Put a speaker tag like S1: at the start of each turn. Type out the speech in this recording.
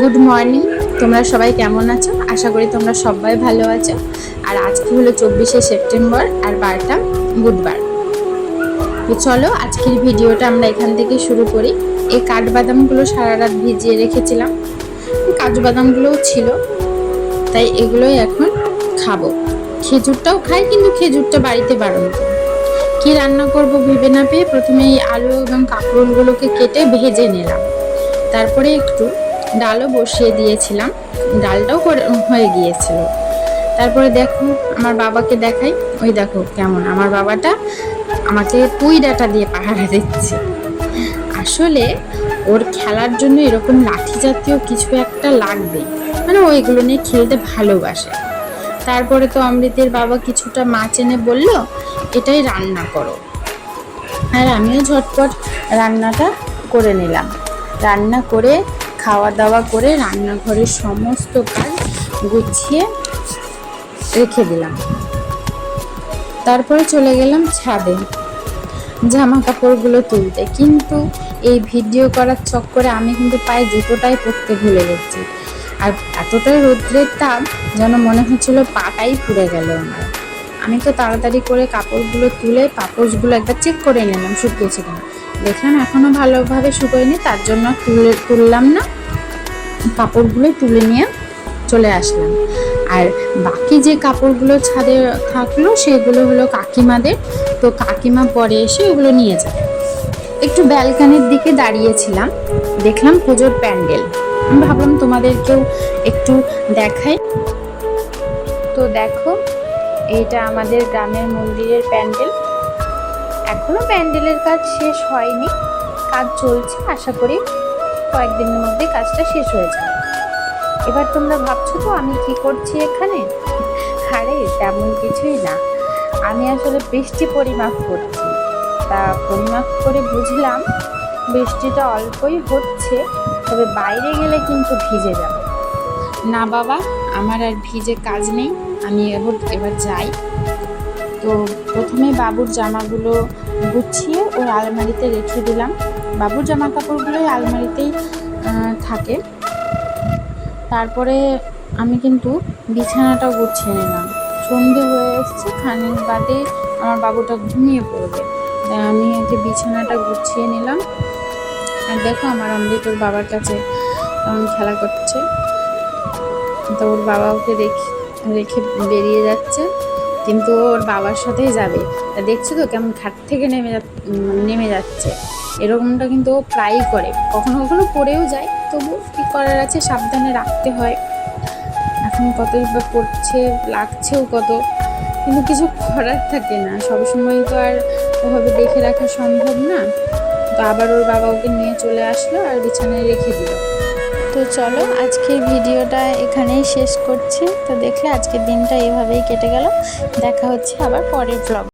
S1: Good morning তোমরা সবাই কেমন আছো? আশা করি তোমরা সবাই ভালো আছো। আর আজকে হলো চব্বিশে সেপ্টেম্বর, আর বারটা বুধবার। তো চলো, আজকের ভিডিওটা আমরা এখান থেকে শুরু করি। এই কাঠবাদামগুলো সারা রাত ভিজিয়ে রেখেছিলাম। কাজু বাদামগুলোও ছিল। তাই এগুলোই এখন খাব। খেজুরটাও খাই, কিন্তু খেজুরটা বাড়িতে বাড়ানো কি রান্না করব ভেবে না পেয়ে প্রথমে এই আলু এবং কাঁকরোলগুলোকে কেটে ভেজে নিলাম। তারপরে একটু ডালও বসিয়ে দিয়েছিলাম। ডালটাও করে, হয়ে গিয়েছিল। তারপরে দেখো, আমার বাবাকে দেখাই। ওই দেখো কেমন, আমার বাবাটা আমাকে তুই ডাটা দিয়ে পাহারা দিচ্ছে। আসলে ওর খেলার জন্য এরকম লাঠি জাতীয় কিছু একটা লাগবে। মানে ও এগুলো নিয়ে খেলতে ভালোবাসে। তারপরে তো অমৃতের বাবা কিছুটা মাছ এনে বলল, এটাই রান্না করো। আর আমিও ঝটপট রান্নাটা করে নিলাম। রান্না করে খাওয়া দাওয়া করে রান্নাঘরের সমস্ত কাজ গুছিয়ে রেখে দিলাম। তারপরে চলে গেলাম ছাদে জামা কাপড়গুলো তুলতে। কিন্তু এই ভিডিও করার চক্করে আমি কিন্তু পায়ে জুতোটাই পরতে ভুলে গেছি। আর এতটাই রৌদ্রের তাপ যেন মনে হচ্ছিল পাটাই পুড়ে গেল আমার। আমি তো তাড়াতাড়ি করে কাপড়গুলো তুলে পাপোশগুলো একবার চেক করে নিলাম, শুকিয়েছে কিনা। দেখলাম এখনও ভালোভাবে শুকোয়নি, তার জন্য তুলে তুললাম না। কাপড়গুলো তুলে নিয়ে চলে আসলাম। আর বাকি যে কাপড়গুলো ছাদে থাকল, সেগুলো হলো কাকিমাদের। তো কাকিমা পরে এসে ওগুলো নিয়ে যাবে একটু ব্যালকানির দিকে দাঁড়িয়েছিলাম, দেখলাম পুজোর প্যান্ডেল। আমি ভাবলাম তোমাদেরকেও একটু দেখাই। তো দেখো এইটা আমাদের গ্রামের মন্দিরের প্যান্ডেল। এখনও প্যান্ডেলের কাজ শেষ হয়নি। কাজ চলছে, আশা করি কয়েকদিনের মধ্যে কাজটা শেষ হয়ে যাবে। এবার তোমরা ভাবছ তো আমি কি করছি এখানে? আরে, তেমন কিছুই না। আমি আসলে বৃষ্টি পরিমাপ করছি। তা পরিমাপ করে বুঝলাম বৃষ্টিটা অল্পই হচ্ছে, তবে বাইরে গেলে কিন্তু ভিজে যাবে। না বাবা, আমার আর ভিজে কাজ নেই। আমি এবার এবার যাই। তো প্রথমে বাবুর জামাগুলো গুছিয়ে ওর আলমারিতে রেখে দিলাম। বাবুর জামা কাপড়গুলোই আলমারিতেই থাকে। তারপরে আমি কিন্তু বিছানাটা গুছিয়ে নিলাম। সন্ধে হয়ে এসছে, খানিক বাদে আমার বাবুটা ঘুমিয়ে পড়বে। তাই আমি আগে বিছানাটা গুছিয়ে নিলাম। আর দেখো আমার অমৃত ওর বাবার কাছে কেমন খেলা করছে। তো ওর বাবা ওকে রেখে রেখে বেরিয়ে যাচ্ছে। কিন্তু ওর বাবার সাথেই যাবে। তা দেখছ তো কেমন খাট থেকে নেমে যা নেমে যাচ্ছে। এরকমটা কিন্তু ও প্রায়ই করে। কখনো কখনো পড়েও যায় তবু কী করার আছে সাবধানে রাখতে হয়। এখন কতই বা পড়ছে, লাগছেও কত, কিন্তু কিছু করার থাকে না। সবসময় তো আর ওভাবে দেখে রাখা সম্ভব না। তো আবার ওর বাবা ওকে নিয়ে চলে আসলো আর বিছানায় রেখে দিল। তো চলো, আজকের ভিডিওটা এখানেই শেষ করছি। তো দেখলে আজকের দিনটা এভাবেই কেটে গেল। দেখা হচ্ছে আবার পরের ব্লগ